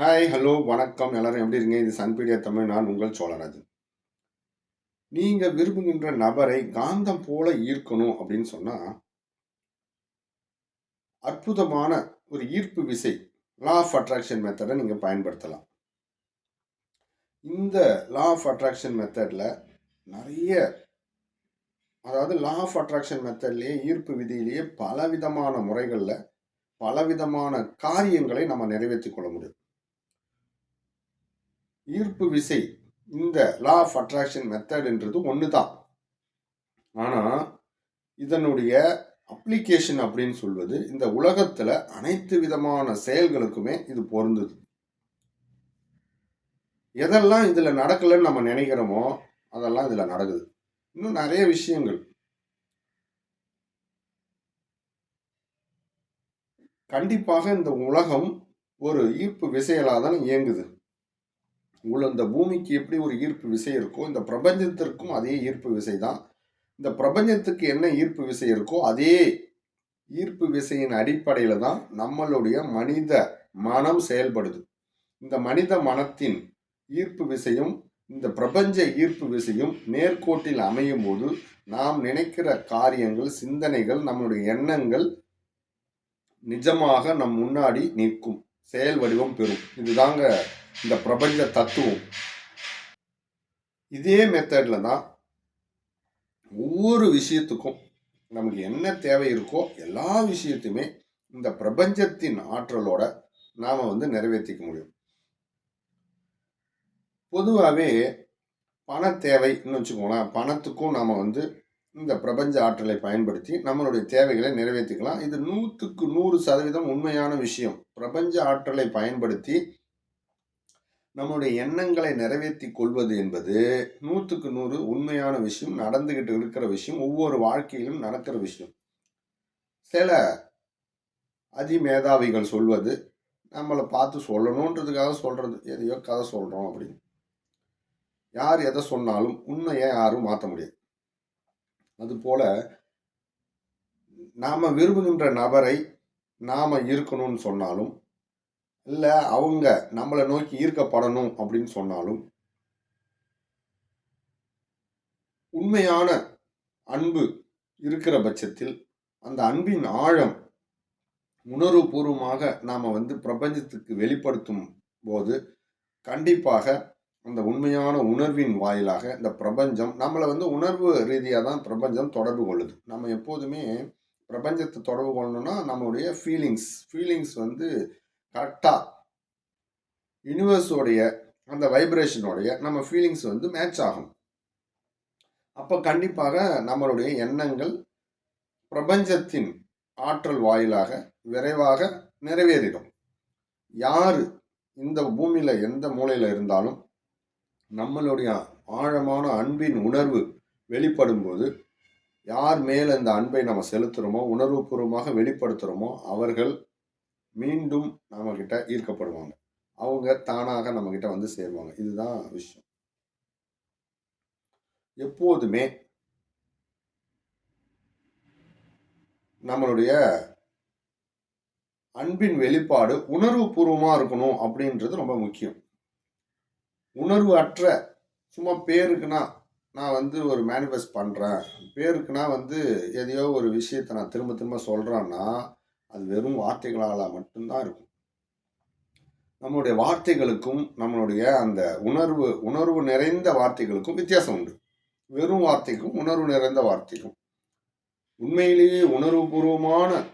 Hi hello வணக்கம். எல்லாரும் எப்படி இருக்கீங்க? இது சன்பீடியா தமிழ் நான் உங்கள் சோழராஜன். நீங்கள் விரும்புகின்ற நபரை காந்தம் போல ஈர்க்கணும் அப்படின்னு சொன்னால் அற்புதமான ஒரு ஈர்ப்பு விசை லா ஆஃப் அட்ராக்ஷன் மெத்தடை நீங்கள் பயன்படுத்தலாம். இந்த லா ஆஃப் அட்ராக்ஷன் மெத்தடில் நிறைய அதாவது லா ஆஃப் அட்ராக்ஷன் மெத்தட்லேயே ஈர்ப்பு விதியிலேயே பலவிதமான முறைகளில் பலவிதமான காரியங்களை நம்ம நிறைவேற்றி கொள்ள முடியும். ஈர்ப்பு விசை இந்த லா ஆஃப் அட்ராக்ஷன் மெத்தட்ன்றது ஒன்று தான் ஆனால் இதனுடைய அப்ளிகேஷன் அப்படின்னு சொல்வது இந்த உலகத்தில் அனைத்து விதமான செயல்களுக்குமே இது பொருந்தது. எதெல்லாம் இதில் நடக்கலைன்னு நம்ம நினைக்கிறோமோ அதெல்லாம் இதில் நடக்குது. இன்னும் நிறைய விஷயங்கள். கண்டிப்பாக இந்த உலகம் ஒரு ஈர்ப்பு விசையலாக தான் இயங்குது. உள்ள இந்த பூமிக்கு எப்படி ஒரு ஈர்ப்பு விசை இருக்கோ இந்த பிரபஞ்சத்திற்கும் அதே ஈர்ப்பு விசை தான் இந்த பிரபஞ்சத்துக்கு என்ன ஈர்ப்பு விசை இருக்கோ அதே ஈர்ப்பு விசையின் அடிப்படையில் தான் நம்மளுடைய மனித மனம் செயல்படுது. இந்த மனித மனத்தின் ஈர்ப்பு விசையும் இந்த பிரபஞ்ச ஈர்ப்பு விசையும் நேர்கோட்டில் அமையும் போது நாம் நினைக்கிற காரியங்கள் சிந்தனைகள் நம்மளுடைய எண்ணங்கள் நிஜமாக நம் முன்னாடி நிற்கும். செயல் வடிவம் பெறும். இதுதாங்க இந்த பிரபஞ்ச தத்துவம். இதே மெத்தடில் தான் ஒவ்வொரு விஷயத்துக்கும் நமக்கு என்ன தேவை இருக்கோ எல்லா விஷயத்தையுமே இந்த பிரபஞ்சத்தின் ஆற்றலோட நாம் வந்து நிறைவேற்றிக்க முடியும். பொதுவாகவே பண தேவைன்னு வச்சுக்கோங்களேன் பணத்துக்கும் நாம் வந்து இந்த பிரபஞ்ச ஆற்றலை பயன்படுத்தி நம்மளுடைய தேவைகளை நிறைவேற்றிக்கலாம். இது நூற்றுக்கு நூறு சதவீதம் உண்மையான விஷயம். பிரபஞ்ச ஆற்றலை பயன்படுத்தி நம்முடைய எண்ணங்களை நிறைவேற்றி கொள்வது என்பது நூற்றுக்கு நூறு உண்மையான விஷயம் நடந்துக்கிட்டு இருக்கிற விஷயம் ஒவ்வொரு வாழ்க்கையிலும் நடக்கிற விஷயம். சில அதிமேதாவிகள் சொல்வது நம்மளை பார்த்து சொல்லணுன்றதுக்காக சொல்கிறது எதையோ கதை சொல்கிறோம் அப்படின்னு. யார் எதை சொன்னாலும் உண்மையை யாரும் மாற்ற முடியாது. அதுபோல் நாம் விரும்புகின்ற நபரை நாம் இருக்கணும்னு சொன்னாலும் இல்லை அவங்க நம்மளை நோக்கி ஈர்க்கப்படணும் அப்படின்னு சொன்னாலும் உண்மையான அன்பு இருக்கிற பட்சத்தில் அந்த அன்பின் ஆழம் உணர்வுபூர்வமாக நாம் வந்து பிரபஞ்சத்துக்கு வெளிப்படுத்தும் போது கண்டிப்பாக அந்த உண்மையான உணர்வின் வாயிலாக இந்த பிரபஞ்சம் நம்மளை வந்து உணர்வு ரீதியாக தான் பிரபஞ்சம் தொடர்பு கொள்ளுது. நம்ம எப்போதுமே பிரபஞ்சத்தை தொடர்பு கொள்ளணும்னா நம்மளுடைய ஃபீலிங்ஸ் ஃபீலிங்ஸ் வந்து கரெக்டாக யூனிவர்ஸோடைய அந்த வைப்ரேஷனோடைய நம்ம ஃபீலிங்ஸ் வந்து மேட்ச் ஆகும். அப்போ கண்டிப்பாக நம்மளுடைய எண்ணங்கள் பிரபஞ்சத்தின் ஆற்றல் வாயிலாக விரைவாக நிறைவேறிடும். யார் இந்த பூமியில் எந்த மூலையில் இருந்தாலும் நம்மளுடைய ஆழமான அன்பின் உணர்வு வெளிப்படும் போது யார் மேல் அந்த அன்பை நம்ம செலுத்துகிறோமோ உணர்வுபூர்வமாக வெளிப்படுத்துகிறோமோ அவர்கள் மீண்டும் நம்மக்கிட்ட ஈர்க்கப்படுவாங்க. அவங்க தானாக நம்மக்கிட்ட வந்து சேருவாங்க. இதுதான் விஷயம். எப்போதுமே நம்மளுடைய அன்பின் வெளிப்பாடு உணர்வு பூர்வமாக இருக்கணும் அப்படின்றது ரொம்ப முக்கியம். உணர்வு அற்ற சும்மா பேருக்குன்னா நான் வந்து ஒரு மேனிஃபெஸ்ட் பண்ணுறேன் பேருக்குன்னா வந்து எதையோ ஒரு விஷயத்தை நான் திரும்ப திரும்ப சொல்கிறேன்னா அது வெறும் வார்த்தைகளால் மட்டும்தான் இருக்கும். நம்மளுடைய வார்த்தைகளுக்கும் நம்மளுடைய அந்த உணர்வு உணர்வு நிறைந்த வார்த்தைகளுக்கும் வித்தியாசம் உண்டு. வெறும் வார்த்தைக்கும் உணர்வு நிறைந்த வார்த்தைக்கும். உண்மையிலேயே உணர்வுபூர்வமான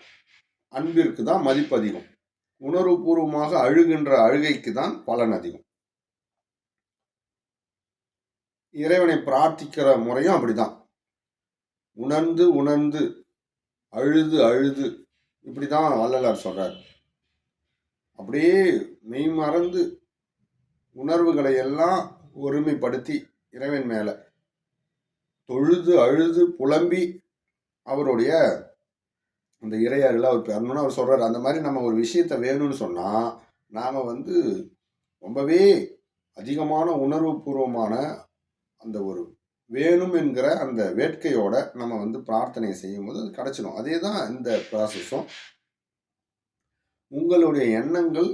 அன்பிற்கு தான் மதிப்பு அதிகம். உணர்வுபூர்வமாக அழுகின்ற அழுகைக்கு தான் பலன் அதிகம். இறைவனை பிரார்த்திக்கிற முறையும் அப்படிதான். உணர்ந்து உணர்ந்து அழுது அழுது இப்படி தான் வள்ளலார் சொல்கிறார் அப்படியே மெய் மறந்து உணர்வுகளை எல்லாம் ஒருமைப்படுத்தி இறைவன் மேலே தொழுது அழுது புலம்பி அவருடைய அந்த இறையாறுல அவர் பெறணும்னு அவர் சொல்கிறார் அந்த மாதிரி நம்ம ஒரு விஷயத்த வேணும்னு சொன்னால் நாம் வந்து ரொம்பவே அதிகமான உணர்வு பூர்வமான அந்த ஒரு வேணும் என்கிற அந்த வேட்கையோட நம்ம வந்து பிரார்த்தனை செய்யும்போது அது கிடைச்சிடும் அதே தான் இந்த ப்ராசஸும் உங்களுடைய எண்ணங்கள்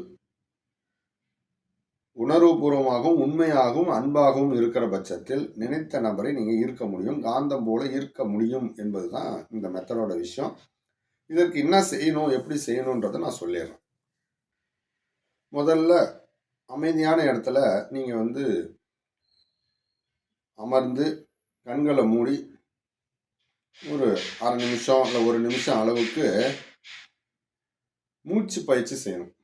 உணர்வுபூர்வமாகவும் உண்மையாகவும் அன்பாகவும் இருக்கிற பட்சத்தில் நினைத்த நபரை நீங்கள் ஈர்க்க முடியும். காந்தம் போல ஈர்க்க முடியும் என்பது தான் இந்த மெத்தடோட விஷயம். இதற்கு என்ன செய்யணும் எப்படி செய்யணுன்றதை நான் சொல்லிடுறேன். முதல்ல அமைதியான இடத்துல நீங்கள் வந்து அமர்ந்து கண்களை மூடி ஒரு அரை நிமிஷம் இல்லை ஒரு நிமிஷம் அளவுக்கு மூச்சு பயிற்சி செய்யணும்.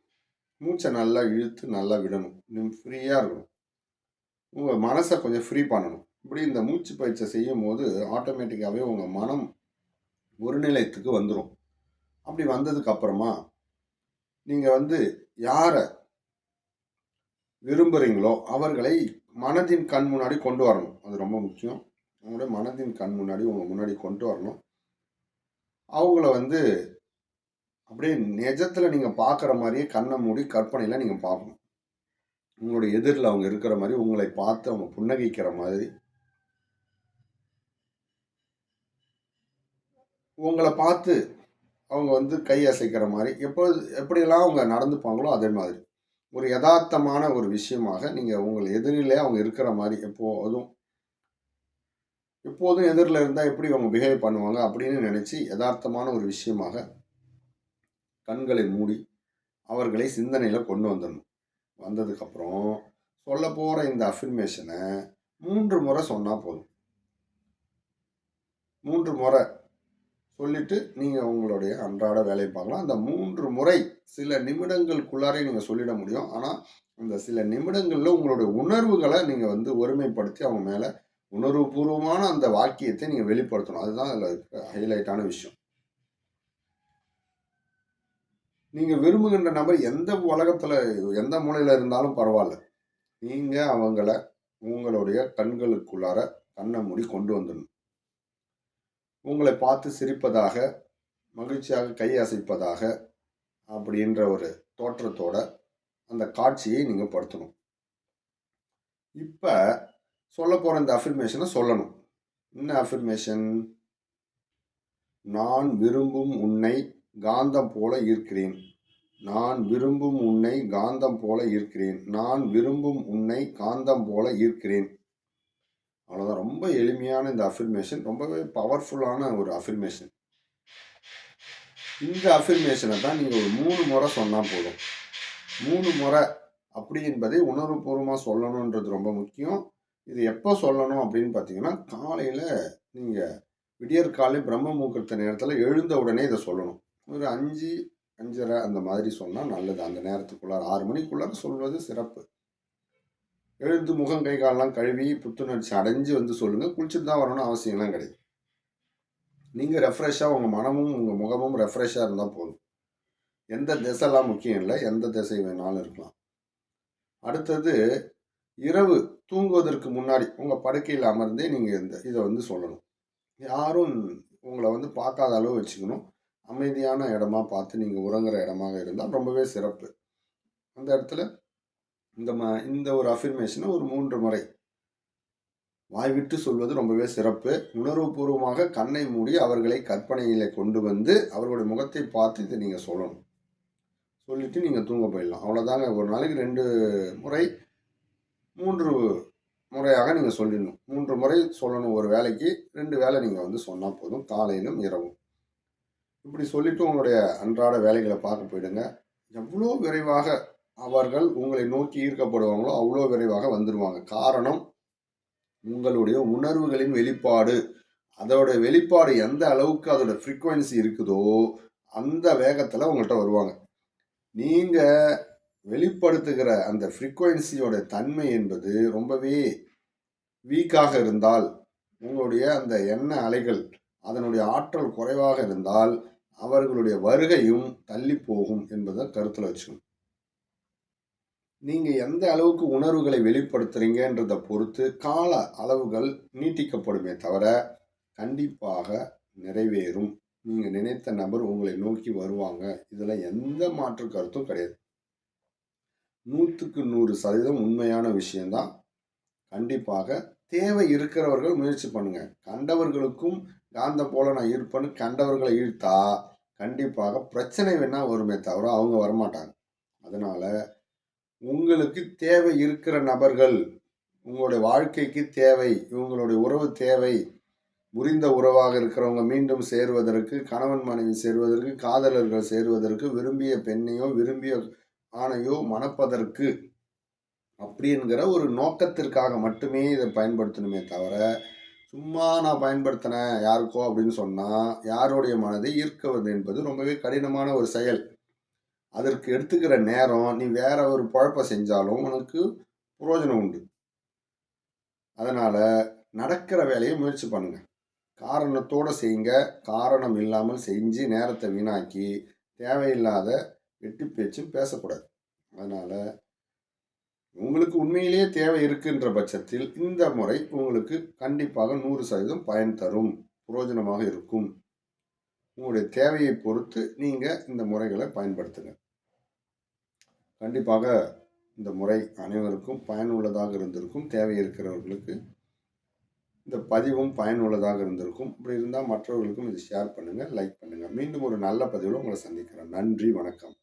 மூச்சை நல்லா இழுத்து நல்லா விடணும். நிம் ஃப்ரீயாக இருக்கணும். உங்கள் மனசை கொஞ்சம் ஃப்ரீ பண்ணணும். இப்படி இந்த மூச்சு பயிற்சியை செய்யும் போது ஆட்டோமேட்டிக்காகவே உங்கள் மனம் ஒரு நிலையத்துக்கு வந்துடும் அப்படி வந்ததுக்கப்புறமா நீங்கள் வந்து யாரை விரும்புகிறீங்களோ அவர்களை மனதின் கண் முன்னாடி கொண்டு வரணும். அது ரொம்ப முக்கியம். உங்களுடைய மனதின் கண் முன்னாடி உங்கள் முன்னாடி கொண்டு வரணும். அவங்கள வந்து அப்படியே நிஜத்தில் நீங்கள் பார்க்குற மாதிரியே கண்ணை மூடி கற்பனையில் நீங்கள் பார்க்கணும். உங்களுடைய எதிரில் அவங்க இருக்கிற மாதிரி உங்களை பார்த்து அவங்க புன்னகைக்கிற மாதிரி. உங்களை பார்த்து அவங்க வந்து கை அசைக்கிற மாதிரி. எப்போ எப்படியெல்லாம் அவங்க நடந்துப்பாங்களோ அதே மாதிரி. ஒரு யதார்த்தமான ஒரு விஷயமாக நீங்கள் உங்கள் எதிரிலே அவங்க இருக்கிற மாதிரி எப்போதும் எப்போதும் எதிரில் இருந்தால் எப்படி அவங்க பிஹேவ் பண்ணுவாங்க அப்படின்னு நினச்சி யதார்த்தமான ஒரு விஷயமாக கண்களை மூடி அவர்களை சிந்தனையில் கொண்டு வந்துடணும். வந்ததுக்கப்புறம் சொல்ல போகிற இந்த அஃபிர்மேஷனை மூன்று முறை சொன்னால் போதும். மூன்று முறை சொல்லிட்டு நீங்கள் உங்களுடைய அன்றாட வேலையை பார்க்கலாம். அந்த மூன்று முறை சில நிமிடங்களுக்குள்ளாரே நீங்கள் சொல்லிட முடியும். ஆனால் அந்த சில நிமிடங்களில் உங்களுடைய உணர்வுகளை நீங்கள் வந்து ஒருமைப்படுத்தி அவங்க மேலே உணர்வுபூர்வமான அந்த வாக்கியத்தை நீங்கள் வெளிப்படுத்தணும். அதுதான் அதில் ஹைலைட்டான விஷயம். நீங்கள் விரும்புகின்ற நபர் எந்த உலகத்தில் எந்த மூலையில் இருந்தாலும் பரவாயில்ல. நீங்கள் அவங்கள உங்களுடைய கண்களுக்குள்ளார கண்ணை மூடி கொண்டு வந்துடணும். உங்களை பார்த்து சிரிப்பதாக மகிழ்ச்சியாக கை அசைப்பதாக அப்படின்ற ஒரு தோற்றத்தோட அந்த காட்சியை நீங்கள் படுத்தணும். இப்போ சொல்ல போகிற இந்த அஃபிர்மேஷனை சொல்லணும். என்ன அஃபிர்மேஷன் நான் விரும்பும் உன்னை காந்தம் போல ஈர்க்கிறேன். நான் விரும்பும் உன்னை காந்தம் போல இருக்கிறேன் நான் விரும்பும் உன்னை காந்தம் போல ஈர்க்கிறேன். அவ்வளோதான் ரொம்ப எளிமையான இந்த அஃபிர்மேஷன் ரொம்பவே பவர்ஃபுல்லான ஒரு அஃபிர்மேஷன் இந்த அஃபிர்மேஷனை தான் நீங்கள் ஒரு மூணு முறை சொன்னால் போதும். மூணு முறை அப்படி என்பதை உணர்வுபூர்வமாக சொல்லணுன்றது ரொம்ப முக்கியம். இது எப்போ சொல்லணும் அப்படின்னு பார்த்தீங்கன்னா காலையில் நீங்கள் விடியற் காலை பிரம்ம முகூர்த்த நேரத்தில் எழுந்த உடனே இதை சொல்லணும். ஒரு அஞ்சு அஞ்சரை அந்த மாதிரி சொன்னால் நல்லது. அந்த நேரத்துக்குள்ளார ஆறு மணிக்குள்ளார சொல்வது சிறப்பு. எழுந்து முகம் கை காலெலாம் கழுவி புத்துணர்ச்சி அடைஞ்சு வந்து சொல்லுங்கள் குளிச்சுட்டு தான் வரணும்னு அவசியம்லாம் கிடையாது. நீங்கள் ரெஃப்ரெஷ்ஷாக உங்கள் மனமும் உங்கள் முகமும் ரெஃப்ரெஷ்ஷாக இருந்தால் போதும். எந்த திசைலாம் முக்கியம் இல்லை. எந்த திசை வேணாலும் இருக்கலாம். அடுத்தது இரவு தூங்குவதற்கு முன்னாடி உங்கள் படுக்கையில் அமர்ந்தே நீங்கள் இந்த இதை வந்து சொல்லணும். யாரும் உங்களை வந்து பார்க்காத அளவு வச்சுக்கணும். அமைதியான இடமா பார்த்து நீங்கள் உறங்குற இடமாக இருந்தால் ரொம்பவே சிறப்பு. அந்த இடத்துல இந்த ம இந்த ஒரு அஃபிர்மேஷனை ஒரு மூன்று முறை. வாய் விட்டு சொல்வது ரொம்பவே சிறப்பு. உணர்வுபூர்வமாக கண்ணை மூடி அவர்களை கற்பனையில் கொண்டு வந்து அவர்களுடைய முகத்தை பார்த்து இதை நீங்கள் சொல்லணும். சொல்லிவிட்டு நீங்கள் தூங்க போயிடலாம். அவ்வளோதாங்க ஒரு நாளைக்கு ரெண்டு முறை மூன்று முறையாக நீங்கள் சொல்லிடணும். மூன்று முறை சொல்லணும் ஒரு வேலைக்கு. ரெண்டு வேலை நீங்கள் வந்து சொன்னால் போதும். காலையிலும் இரவும். இப்படி சொல்லிவிட்டு உங்களுடைய அன்றாட வேலைகளை பார்க்க போயிடுங்க. எவ்வளோ விரைவாக அவர்கள் உங்களை நோக்கி ஈர்க்கப்படுவாங்களோ அவ்வளோ விரைவாக வந்துடுவாங்க காரணம் உங்களுடைய உணர்வுகளின் வெளிப்பாடு. அதோட வெளிப்பாடு எந்த அளவுக்கு அதோட ஃப்ரீக்குவென்சி இருக்குதோ அந்த வேகத்தில் உங்கள்கிட்ட வருவாங்க. நீங்கள் வெளிப்படுத்துகிற அந்த ஃப்ரீக்குவன்சியோட தன்மை என்பது ரொம்பவே வீக்காக இருந்தால் உங்களுடைய அந்த எண்ண அலைகள் அதனுடைய ஆற்றல் குறைவாக இருந்தால் அவர்களுடைய வருகையும் தள்ளி போகும் என்பதை கருத்தில் வச்சுக்கணும். நீங்கள் எந்த அளவுக்கு உணர்வுகளை வெளிப்படுத்துகிறீங்கன்றதை பொறுத்து கால அளவுகள் நீட்டிக்கப்படுமே தவிர கண்டிப்பாக நிறைவேறும். நீங்கள் நினைத்த நபர் உங்களை நோக்கி வருவாங்க. இதில் எந்த மாற்று கருத்தும் கிடையாது. நூற்றுக்கு நூறு சதவீதம் உண்மையான விஷயந்தான் கண்டிப்பாக தேவை இருக்கிறவர்கள் முயற்சி பண்ணுங்க. கண்டவர்களுக்கும் காந்த போல நான் இருப்பேன்னு கண்டவர்களை இழுத்தா கண்டிப்பாக பிரச்சனை வேணால் வருமே தவிர அவங்க வரமாட்டாங்க. அதனால் உங்களுக்கு தேவை இருக்கிற நபர்கள் உங்களுடைய வாழ்க்கைக்கு தேவை இவங்களுடைய உறவு தேவை புரிந்த உறவாக இருக்கிறவங்க மீண்டும் சேருவதற்கு கணவன் மனைவி சேருவதற்கு காதலர்கள் சேருவதற்கு விரும்பிய பெண்ணையோ விரும்பிய ஆணையோ மணப்பதற்கு அப்படிங்கிற ஒரு நோக்கத்திற்காக மட்டுமே இதை பயன்படுத்தணுமே தவிர சும்மா நான் பயன்படுத்தினேன் யாருக்கோ அப்படின்னு சொன்னால் யாருடைய மனதை ஈர்க்கவது என்பது ரொம்பவே கடினமான ஒரு செயல். அதற்கு எடுத்துக்கிற நேரம் நீ வேற ஒரு குழப்பம் செஞ்சாலும் உனக்கு புரோஜனம் உண்டு. அதனால் நடக்கிற வேலையை முயற்சி பண்ணுங்கள் காரணத்தோடு செய்யுங்க. காரணம் இல்லாமல் செஞ்சு நேரத்தை வீணாக்கி தேவையில்லாத வெட்டி பேச்சும் பேசக்கூடாது. அதனால் உங்களுக்கு உண்மையிலேயே தேவை இருக்குன்ற பட்சத்தில் இந்த முறை உங்களுக்கு கண்டிப்பாக நூறு சதவீதம் பயன் தரும். புரோஜனமாக இருக்கும். உங்களுடைய தேவையை பொறுத்து நீங்கள் இந்த முறைகளை பயன்படுத்துங்க. கண்டிப்பாக இந்த முறை அனைவருக்கும் பயனுள்ளதாக இருந்திருக்கும் தேவை இருக்கிறவர்களுக்கு இந்த பதிவும் பயனுள்ளதாக இருந்திருக்கும். அப்படி இருந்தால் மற்றவர்களுக்கும் இதை ஷேர் பண்ணுங்கள் லைக் பண்ணுங்கள் மீண்டும் ஒரு நல்ல பதிவில் உங்களை சந்திக்கிறேன். நன்றி வணக்கம்.